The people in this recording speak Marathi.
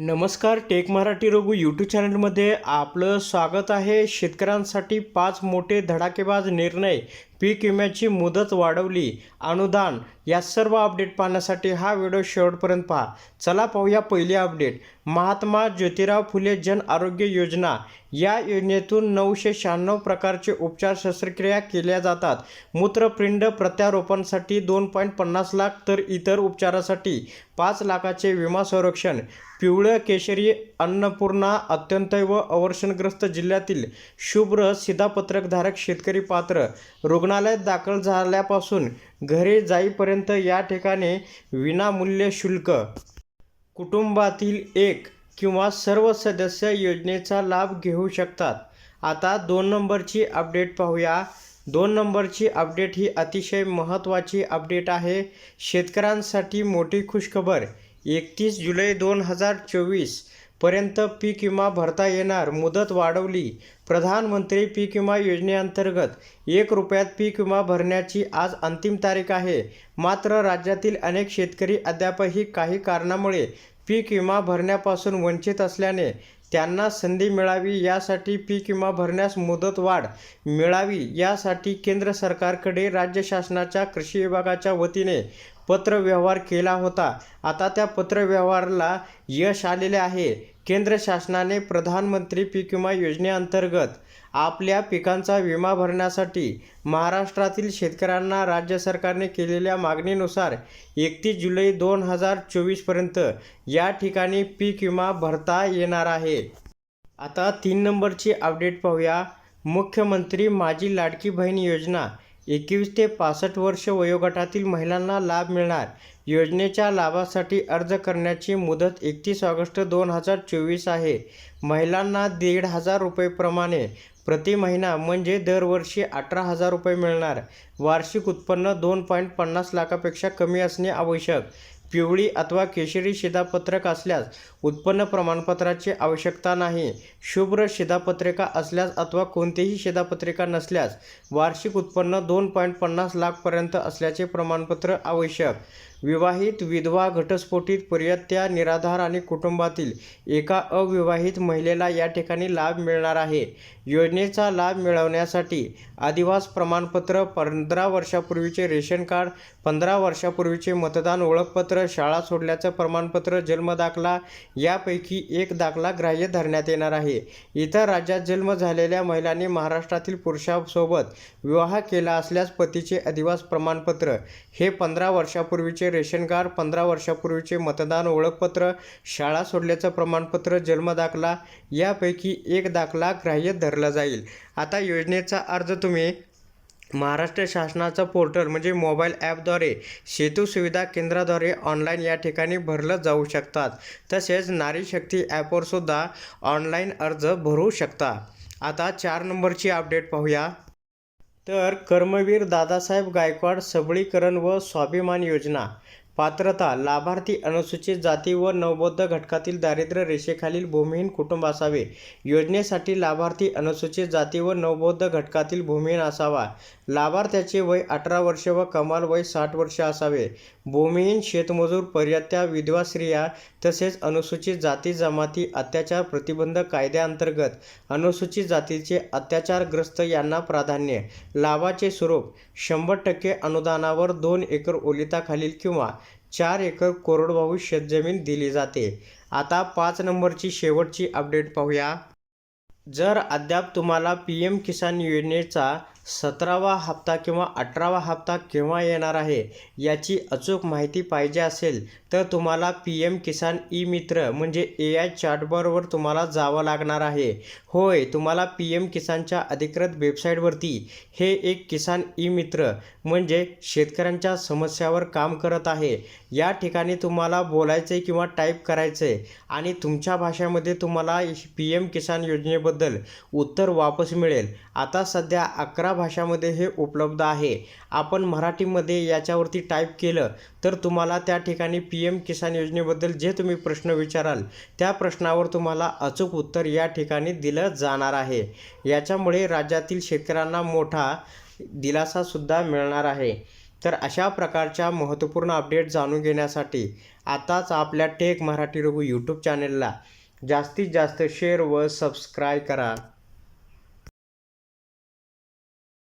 नमस्कार टेक मराठी रघु यूट्यूब चॅनलमध्ये आपलं स्वागत आहे. शेतकऱ्यांसाठी पाच मोठे धडाकेबाज निर्णय पीक विम्याची मुदत वाढवली. अनुदान या सर्व अपडेट पाहण्यासाठी हा व्हिडिओ शेवटपर्यंत पहा. चला पाहूया पहिली अपडेट महात्मा ज्योतिराव फुले जन आरोग्य योजना. या योजनेतून नऊशे शहाण्णव प्रकारचे उपचार शस्त्रक्रिया केल्या जातात. मूत्रपिंड प्रत्यारोपणासाठी दोन पॉईंट पन्नास लाख तर इतर उपचारासाठी पाच लाखाचे विमा संरक्षण. पिवळं केशरी अन्नपूर्णा अत्यंत व अवर्षणग्रस्त जिल्ह्यातील शुभ्र शिधापत्रकधारक शेतकरी पात्र. रुग्ण रुग्णालयात दाखल झाल्यापासून घरी जाईपर्यंत या ठिकाणी विनामूल्य शुल्क. कुटुंबातील एक किंवा सर्व सदस्य योजनेचा लाभ घेऊ शकतात. आता दोन नंबरची अपडेट पाहूया. दोन नंबरची अपडेट ही अतिशय महत्त्वाची अपडेट आहे. शेतकऱ्यांसाठी मोठी खुशखबर. एकतीस जुलै दोन हजार चोवीस पर्यंत पीक विमा भरता येणार मुदत वाढवली. प्रधानमंत्री पीक विमा योजनेअंतर्गत एक रुपयात पीक विमा भरण्याची आज अंतिम तारीख आहे. मात्र राज्यातील अनेक शेतकरी अद्यापही काही कारणामुळे पीक विमा भरण्यापासून वंचित असल्याने त्यांना संधी मिळावी यासाठी पीक विमा भरण्यास मुदत वाढ मिळावी यासाठी केंद्र सरकारकडे राज्य शासनाच्या कृषी विभागाच्या वतीने पत्रव्यवहार केला होता. आता त्या पत्रव्यवहाराला यश आलेले आहे. केंद्र शासनाने प्रधानमंत्री पीक विमा योजनेअंतर्गत आपल्या पिकांचा विमा भरण्यासाठी महाराष्ट्रातील शेतकऱ्यांना राज्य सरकारने केलेल्या मागणीनुसार एकतीस जुलै दोन हजार चोवीसपर्यंत या ठिकाणी पीक विमा भरता येणार आहे. आता तीन नंबरची अपडेट पाहूया. मुख्यमंत्री माझी लाडकी बहीण योजना एकवीस ते पासष्ट वर्ष वयोगटातील महिलांना लाभ मिळणार. योजनेच्या लाभासाठी अर्ज करण्याची मुदत एकतीस ऑगस्ट दोन हजार चोवीस आहे. महिलांना दीड हजार रुपयेप्रमाणे प्रति महिना म्हणजे दरवर्षी अठरा हजार रुपये मिळणार. वार्षिक उत्पन्न दोन पॉईंट पन्नास लाखापेक्षा कमी असणे आवश्यक. पिवळी अथवा केशरी शिधापत्रक असल्यास उत्पन्न प्रमाणपत्राची आवश्यकता नाही. शुभ्र शिधापत्रिका असल्यास अथवा कोणतीही शिधापत्रिका नसल्यास वार्षिक उत्पन्न दोन पॉईंट पन्नास लाखपर्यंत असल्याचे प्रमाणपत्र आवश्यक. विवाहित विधवा घटस्फोटित पर्यत्या निराधार आणि कुटुंबातील एका अविवाहित महिलेला या ठिकाणी लाभ मिळणार आहे. योजनेचा लाभ मिळवण्यासाठी आदिवास प्रमाणपत्र पंधरा वर्षापूर्वीचे रेशन कार्ड पंधरा वर्षापूर्वीचे मतदान ओळखपत्र शाळा सोडल्याचं प्रमाणपत्र जन्मदाखला यापैकी एक दाखला ग्राह्य धरण्यात येणार आहे. इतर राज्यात जन्म झालेल्या महिलांनी महाराष्ट्रातील पुरुषासोबत विवाह केला असल्यास पतीचे अधिवास प्रमाणपत्र हे पंधरा वर्षापूर्वीचे रेशन कार्ड पंधरा वर्षापूर्वीचे मतदान ओळखपत्र शाळा सोडल्याचं प्रमाणपत्र जन्मदाखला यापैकी एक दाखला ग्राह्य धरला जाईल. आता योजनेचा अर्ज तुम्ही महाराष्ट्र शासनाचं पोर्टल म्हणजे मोबाईल ॲपद्वारे सेतू सुविधा केंद्राद्वारे ऑनलाईन या ठिकाणी भरलं जाऊ शकतात. तसेच नारी शक्ती ॲपवरसुद्धा ऑनलाईन अर्ज भरू शकता. आता चार नंबरची अपडेट पाहूया. तर कर्मवीर दादासाहेब गायकवाड सबळीकरण व स्वाभिमान योजना. पात्रता लाभार्थी अनुसूचित जाती व नवबौद्ध घटकातील दारिद्र्य रेषेखालील भूमिहीन कुटुंब असावे. योजनेसाठी लाभार्थी अनुसूचित जाती व नवबौद्ध घटकातील भूमिहीन असावा. लाभार्थ्याचे वय अठरा वर्ष व कमाल वय साठ वर्ष असावे. भूमिहीन शेतमजूर पर्यत्या विधवा स्त्रिया तसेच अनुसूचित जाती जमाती अत्याचार प्रतिबंध कायद्याअंतर्गत अनुसूचित जातीचे अत्याचारग्रस्त यांना प्राधान्य. लाभाचे स्वरूप शंभर टक्के अनुदानावर दोन एकर ओलिताखालील किंवा चार एकर कोरडवाहू शेतजमीन दिली जाते. आता पाच नंबरची शेवटची अपडेट पाहूया. जर अद्याप तुम्हाला पी एम किसान योजनेचा सतरावा हप्ता किंवा अठरावा हप्ता केव्हा येणार आहे याची अचूक माहिती पाहिजे असेल तर तुम्हाला पी एम किसान ई मित्र म्हणजे ए आय चॅटबॉरवर तुम्हाला जावं लागणार आहे. होय तुम्हाला पी एम किसानच्या अधिकृत वेबसाईटवरती हे एक किसान ई मित्र म्हणजे शेतकऱ्यांच्या समस्यावर काम करत आहे. या ठिकाणी तुम्हाला बोलायचं आहे किंवा टाईप करायचं आहे आणि तुमच्या भाषेमध्ये तुम्हाला पी एम किसान योजनेबद्दल उत्तर वापस मिळेल. आता सध्या अकरा भाषामध्ये हे उपलब्ध आहे. आपण मराठीमध्ये याच्यावरती टाईप केलं तर तुम्हाला त्या ठिकाणी पी एम किसान योजनेबद्दल जे तुम्ही प्रश्न विचाराल त्या प्रश्नावर तुम्हाला अचूक उत्तर या ठिकाणी दिलं जाणार आहे. याच्यामुळे राज्यातील शेतकऱ्यांना मोठा दिलासासुद्धा मिळणार आहे. तर अशा प्रकारच्या महत्त्वपूर्ण अपडेट जाणून घेण्यासाठी आताच आपल्या टेक मराठी रघु यूट्यूब चॅनलला जास्तीत जास्त शेअर व सबस्क्राईब करा.